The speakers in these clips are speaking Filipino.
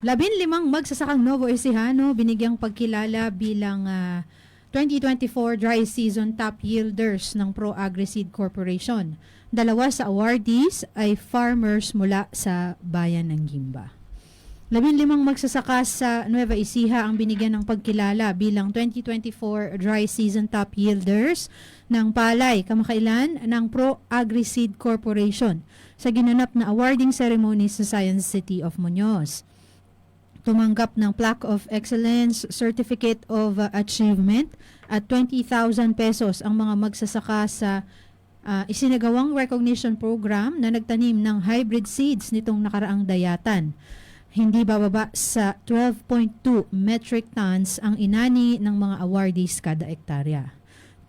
Labin limang magsasakang Novo Ecijano binigyang pagkilala bilang ah, 2024 dry season top yielders ng Pro Agri-Seed Corporation. Dalawa sa awardees ay farmers mula sa bayan ng Gimba. Labin limang magsasaka sa Nueva Ecija ang binigyan ng pagkilala bilang 2024 dry season top yielders ng palay kamakailan ng Pro Agri-Seed Corporation sa ginanap na awarding ceremony sa Science City of Muñoz tumanggap ng Plaque of Excellence, Certificate of uh, Achievement at 20,000 pesos ang mga magsasaka sa uh, isinagawang recognition program na nagtanim ng hybrid seeds nitong nakaraang dayatan. Hindi bababa sa 12.2 metric tons ang inani ng mga awardees kada ektarya.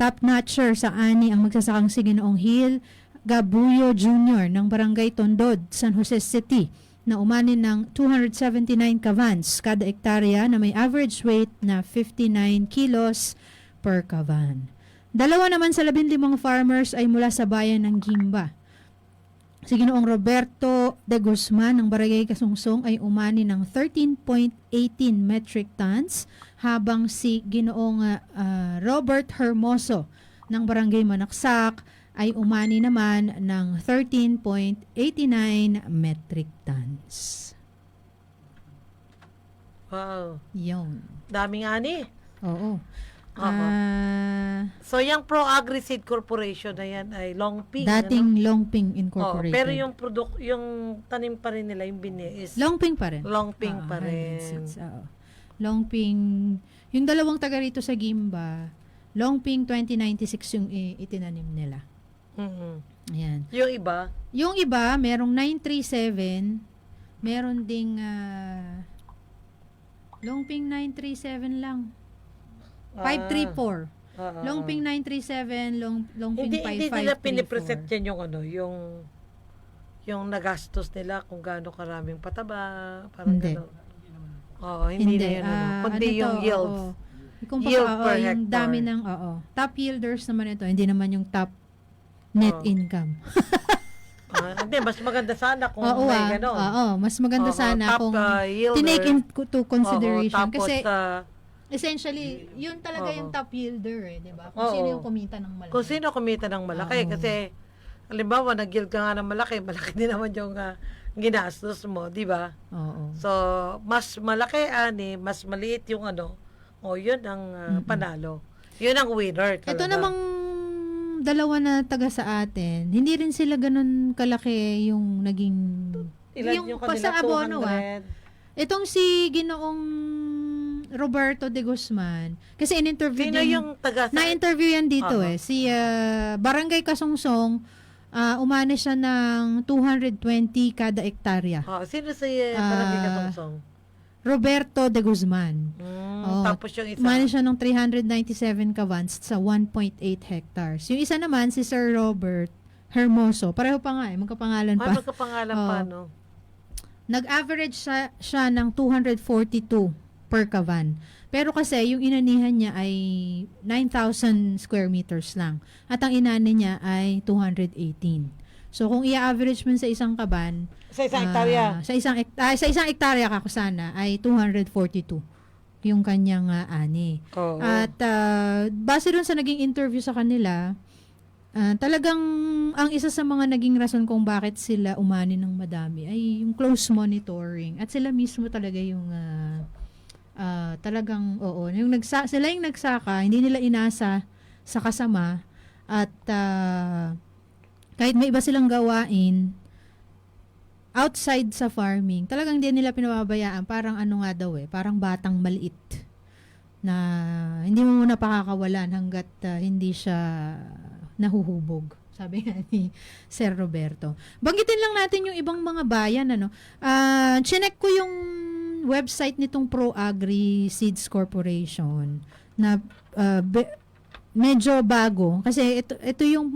Top notcher sa ani ang magsasakang si Ginoong Hill Gabuyo Jr. ng Barangay Tondod, San Jose City na umani ng 279 kavans kada ektarya na may average weight na 59 kilos per kavan. Dalawa naman sa 15 farmers ay mula sa bayan ng Gimba. Si Ginoong Roberto de Guzman ng Barangay Kasungsong ay umani ng 13.18 metric tons habang si Ginoong ah, Robert Hermoso ng Barangay Manaksak ay umani naman ng 13.89 metric tons. Wow. Yun. Daming ani. Oo. Oo. Ah, So, yung Pro Agri-Seed Corporation na yan ay Longping. dating ano? Longping Incorporated. pero yung product, yung tanim pa rin nila, yung bini is Longping pa rin. Longping Oo, pa hybrid rin. seeds, oo. Longping, yung dalawang taga rito sa Gimba, Longping 2096 yung itinanim nila. Mhm. Ayan. Yung iba, Yung iba, merong 937, meron ding ah, Longping 937 lang. 534. ah, oo. Longping 937, long, Longping hindi, hindi nila 5534. pinipresent yan yung ano, yung yung nagastos nila kung gaano karaming pataba, parang Hindi. gano'n. Oo, hindi, na yun. ano. ah, Kundi ano yung to, yields. oo. Kung Yield pa, oo, per yung hectare. dami ng, oo. Top yielders naman ito, hindi naman yung top net Oo. income. Ah, hindi, mas maganda sana kung Oo, may ah, gano'n. oo, mas maganda Oo, sana top, kung ah, yielder. tinake into consideration. Oo, tapos, Kasi, ah, essentially, yun talaga Oo. yung top yielder, eh, di ba? Kung Oo. sino yung kumita ng malaki. kung sino kumita ng malaki. Oo. Kasi, halimbawa, nag-yield ka nga ng malaki, malaki din naman yung ah, ginastos mo, di ba? Oo. So, mas malaki ani, mas maliit yung ano, o yun ang ah, panalo. Yun ang winner talaga. Ito namang dalawa na taga sa atin, hindi rin sila ganun kalaki yung naging Ilan yung, yung, pa kanila? sa abono ah. 200? Itong si Ginoong Roberto de Guzman, kasi in-interview Sino din, yung taga sa... na-interview yan dito Aha. eh. Si ah, Barangay Kasungsong, ah, umani siya ng 220 kada ektarya. Ah, sino si uh, Barangay Katungsong? Roberto de Guzman. Oo. Tapos yung isa. Umani siya ng 397 kavans sa 1.8 hectares. Yung isa naman, si Sir Robert Hermoso. Pareho pa nga eh, magkapangalan Ay, pa. magkapangalan Oo. pa, no? Nag-average siya, siya ng 242 per kavan. Pero kasi yung inanihan niya ay 9,000 square meters lang. At ang inani niya ay 218. So kung i-average mo sa isang kaban, Sa isang ah, hektarya. sa isang ek- ah, sa isang hektarya kako sana ay 242 yung kanyang ah, ani. Oo. At ah, base dun sa naging interview sa kanila, ah, talagang ang isa sa mga naging rason kung bakit sila umani ng madami ay yung close monitoring. At sila mismo talaga yung ah, ah, talagang oo, yung nagsa, sila yung nagsaka, hindi nila inasa sa kasama at ah, kahit may iba silang gawain outside sa farming, talagang hindi nila pinababayaan. Parang ano nga daw eh, parang batang maliit na hindi mo muna pakakawalan hanggat ah, hindi siya nahuhubog. Sabi nga ni Sir Roberto. Banggitin lang natin yung ibang mga bayan. Ano. Ah, chinek ko yung website nitong Pro Agri Seeds Corporation na ah, be- medyo bago. Kasi ito, ito yung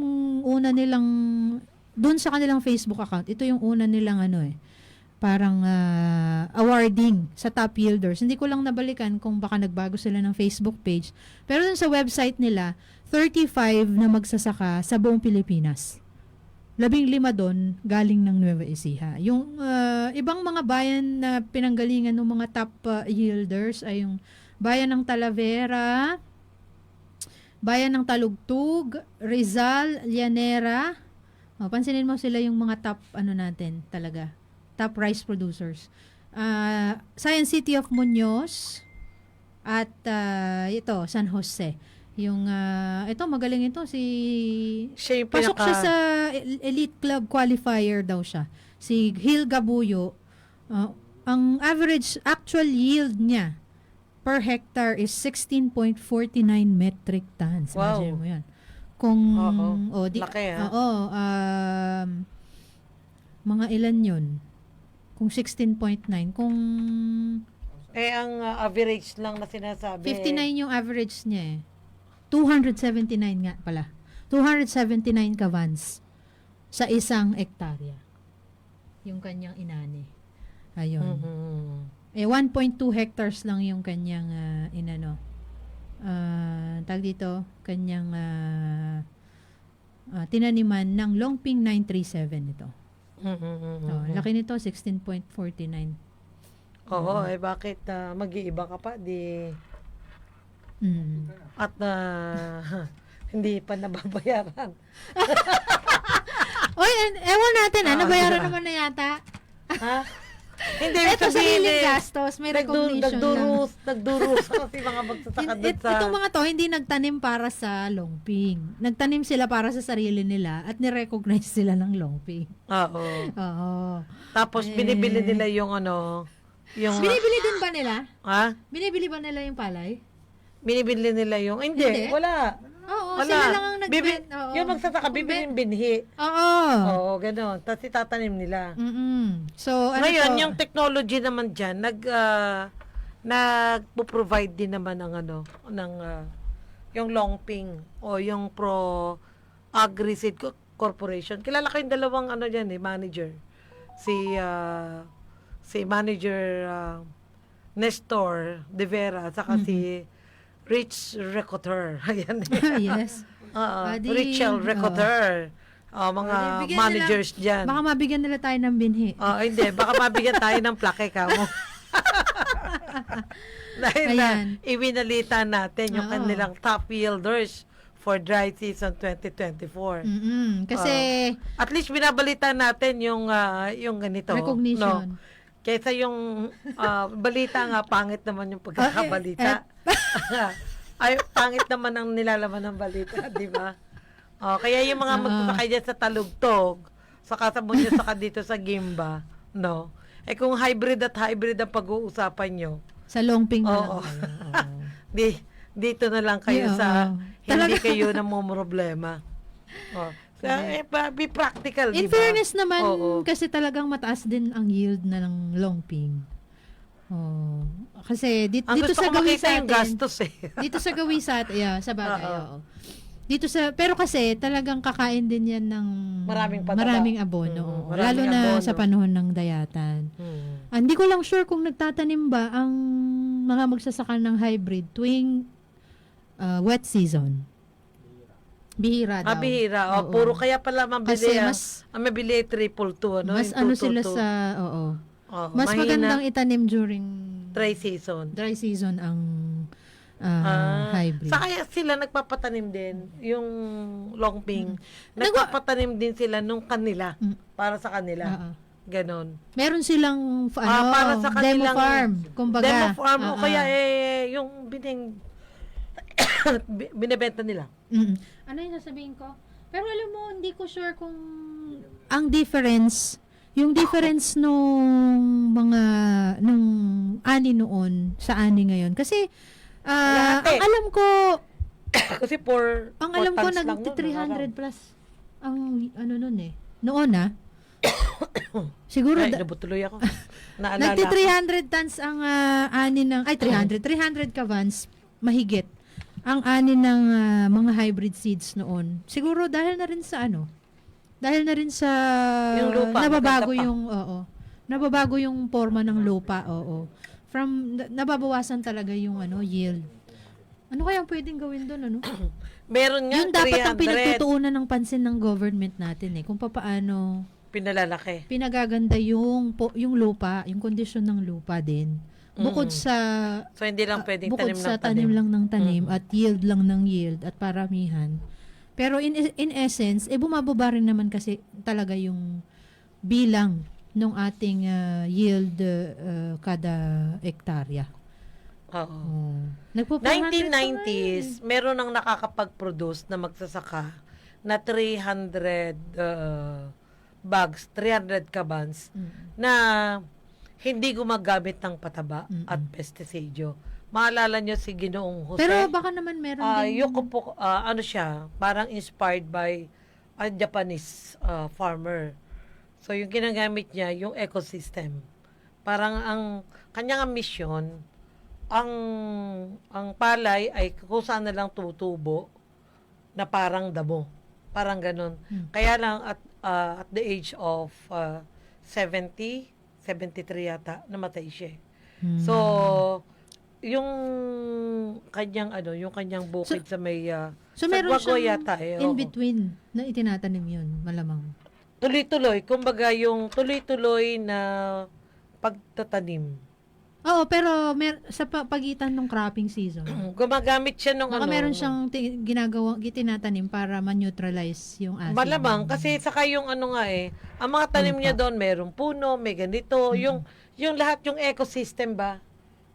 una nilang, dun sa kanilang Facebook account, ito yung una nilang ano eh, parang ah, awarding sa top yielders. Hindi ko lang nabalikan kung baka nagbago sila ng Facebook page. Pero dun sa website nila, 35 na magsasaka sa buong Pilipinas. labing lima doon galing ng Nueva Ecija. Yung ah, ibang mga bayan na pinanggalingan ng mga top ah, yielders ay yung bayan ng Talavera, bayan ng Talugtug, Rizal, Llanera. Oh, pansinin mo sila yung mga top ano natin talaga. Top rice producers. Ah, Science City of Muñoz at ah, ito San Jose. Yung ah, ito magaling ito si Siya yung Pasok siya sa el- elite club qualifier daw siya. Si Gil Gabuyo. uh, ang average actual yield niya per hectare is 16.49 metric tons. Wow. Imagine mo yan. Kung, Oo. oh, di, Laki, ah. Oo. um, mga ilan yun? Kung 16.9. Kung Eh, ang uh, average lang na sinasabi. 59 yung average niya eh. 279 nga pala. 279 kavans sa isang ektarya. Yung kanyang inani. Ayun. Mhm. Eh 1.2 hectares lang yung kanyang ah, inano. Ah, tag dito, kanyang ah, ah, tinaniman ng Longping 937 ito. Mhm. Oh, laki nito 16.49. Oo, eh bakit ah, mag-iiba ka pa? Di... Mm. At ah, hindi pa nababayaran. Oy, ewan natin, ah, Ah, nabayaran diba? naman na yata. ha? Hindi, Ito sa hiling eh, gastos, may recognition lang. nagdurus, nagdurus kasi mga magsasaka Hin- doon sa... itong mga to, hindi nagtanim para sa longping. Nagtanim sila para sa sarili nila at nirecognize sila ng longping. Oo. Oo. Tapos Eh. binibili nila yung ano, yung... Binibili din ba nila? ha? Binibili ba nila yung palay? Binibili nila yung... Hindi, Hindi? wala. Oo, Wala. sila lang ang Bibi, oo. yung magsasaka, bibili yung binhi. Oo. Oo, gano'n. Tapos itatanim nila. Mm-mm. So, ano Ngayon, to? yung technology naman dyan, nag, ah, nagpo-provide din naman ng ano, ng, ah, yung Longping o yung Pro Agriseed Co- Corporation. Kilala ko yung dalawang ano dyan eh, manager. Si, ah, si manager ah, Nestor De Vera, saka si Rich Recoteur. Ayan yes. Oo, Adi, Richel oo. Recoteur. Oh, mga Adi, managers dyan. Baka mabigyan nila tayo ng binhi. Oh, hindi. Baka mabigyan tayo ng plake ka mo. Dahil na, iwinalita natin yung Oo. kanilang top yielders for dry season 2024. Mm-mm. Kasi, At least binabalita natin yung ah, yung ganito. recognition. No? Kaysa yung ah, balita nga, pangit naman yung pagkakabalita. Ay, pangit naman ang nilalaman ng balita, di ba? Oh, kaya yung mga Oo. magsasakay dyan sa talugtog, saka sa munyo, saka dito sa Gimba, no? Eh kung hybrid at hybrid ang pag-uusapan nyo, sa longping na lang Oo. di, dito na lang kayo Yeah, sa, oo. hindi Talaga. kayo na problema. Oh. So, eh, pa- be practical, di In ba? fairness naman, Oo. kasi talagang mataas din ang yield na ng longping. Oh. Kasi dito, Ang dito gusto sa ko makita sa yung gastos eh. dito sa gawi sa atin, yeah, sa bagay, Oo. oo. Dito sa, pero kasi talagang kakain din yan ng Maraming pataba. maraming abono. Mm, oo. maraming Lalo na abono. sa panahon ng dayatan. Hmm. Ah, Hindi ko lang sure kung nagtatanim ba ang mga magsasaka ng hybrid tuwing ah, wet season. Bihira daw. Ah, bihira. O, Oo. puro kaya pala mabili Kasi ang, mas ang mabili triple two, ano? mas Yung ano two, two, sila two. sa oo. Oh, Mas mahina. magandang itanim during dry season. dry season ang ah, hybrid. Sa kaya sila nagpapatanim din, yung longping. Nagwa- Nagpapatanim din sila nung kanila, Mm. para sa kanila. Oo. Ganon. Meron silang f- ano, Ah, para sa demo kanilang- farm, kumbaga. Demo farm, o Oo. kaya eh, yung bining, bi- binibenta nila. Mm. Ano yung sasabihin ko? Pero alam mo, hindi ko sure kung ang difference, yung difference nung mga, nung ani noon sa ani ngayon. Kasi, ah, eh. ang alam ko, Kasi for, ang alam ko, nag nun, 300 plus ang, ano nun eh. Noon ah. Siguro, Ay, da- nabutuloy ako. Naalala Nagti ko. 300 tons ang ah, ani ng ay 300 300 kavans mahigit ang ani ng ah, mga hybrid seeds noon. Siguro dahil na rin sa ano? Dahil na rin sa Yung lupa, nababago maganda pa. yung oo. Nababago yung forma ng lupa, oo. From na- nababawasan talaga yung ano yield. Ano kaya ang pwedeng gawin doon, ano? Meron nga Yun dapat ang 300 pinagtutuunan ng pansin ng government natin eh. Kung papaano pinalalaki. pinagaganda yung, po, yung lupa, yung kondisyon ng lupa din. Bukod Mm. sa So, hindi lang ah, pwedeng bukod tanim sa ng tanim tanim. lang ng tanim Mm. at yield lang ng yield at paramihan. Pero in in essence, eh bumababa rin naman kasi talaga yung bilang ng ating ah, yield ah, kada ektarya. Oo. Oh. Nagpo 1990s, meron ang nakakapag-produce na magsasaka na 300 uh, bags, 300 kabans na hindi gumagamit ng pataba Mm-mm. at pestisidyo. Maalala nyo si Ginoong Jose? Pero baka naman meron Ah, din Yoko po, ah, ano siya, parang inspired by a Japanese ah, farmer. So, yung ginagamit niya, yung ecosystem. Parang ang kanyang mission, ang ang palay ay kung saan na lang tutubo na parang damo. Parang ganun. Hmm. Kaya lang at ah, at the age of ah, 70, 73 yata, namatay siya. eh. Hmm. So, yung kanyang ano, yung kanyang bukid sa may uh, So sa meron siyang yata eh. in oo. between na itinatanim yun, malamang. Tuloy-tuloy, kumbaga yung tuloy-tuloy na pagtatanim. Oo, pero mer- sa pa- pagitan ng cropping season, Gumagamit siya ng baka ano. meron siyang ti- ginagawa, gitinatanim para ma-neutralize yung asin. Malamang kasi saka yung ano nga eh, ang mga tanim niya doon merong puno, may ganito, yung yung lahat yung ecosystem ba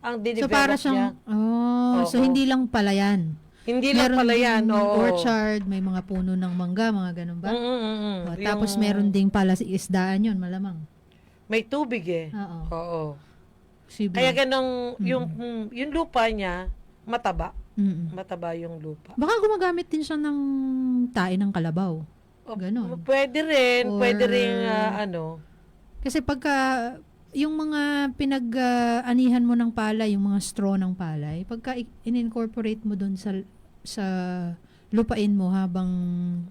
ang So dinevelop para niya. siyang, oh, so Oo. hindi lang pala yan. Hindi lang pala yan. ding oo. orchard, may mga puno ng mangga, mga ganun ba? Mm, mm, mm, mm. Oh, tapos Yung meron ding pala si isdaan yun, malamang. May tubig eh. Oo. Oo. Sibo. Kaya ganong yung yung lupa niya mataba. Mm-mm. Mataba yung lupa. Baka gumagamit din siya ng tae ng kalabaw. O, Ganon. Pwede rin, Or- pwede rin ah, ano. Kasi pagka yung mga pinag-anihan mo ng palay, yung mga straw ng palay, pagka in-incorporate mo doon sa sa lupain mo habang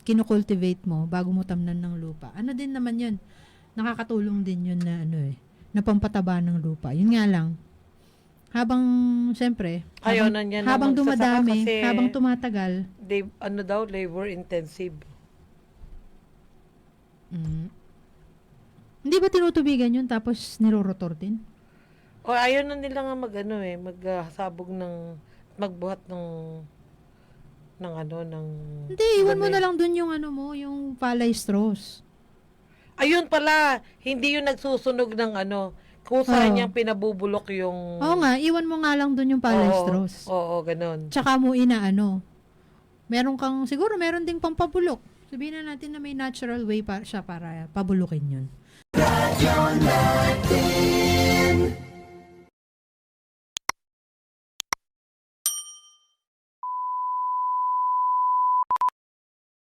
kinocultivate mo bago mo tamnan ng lupa. Ano din naman 'yun? Nakakatulong din 'yun na ano eh, na pampataba ng lupa. Yun nga lang. Habang siyempre, Ayaw habang, na habang dumadami, kasi- habang tumatagal, They, ano daw, labor intensive. mm, hindi ba tinutubigan yun tapos nirorotor din? O ayaw na nila nga mag ano eh, magsabog ng magbuhat ng ng ano ng Hindi, iwan mo na lang dun yung ano mo, yung palay straws. Ayun pala, hindi yung nagsusunog ng ano, kung saan Oo. niyang pinabubulok yung Oo nga, iwan mo nga lang dun yung palay Oo, straws. Oo, ganun. Tsaka mo inaano. Meron kang, siguro meron ding pampabulok. Sabihin na natin na may natural way pa siya para pabulukin yun. you're not in.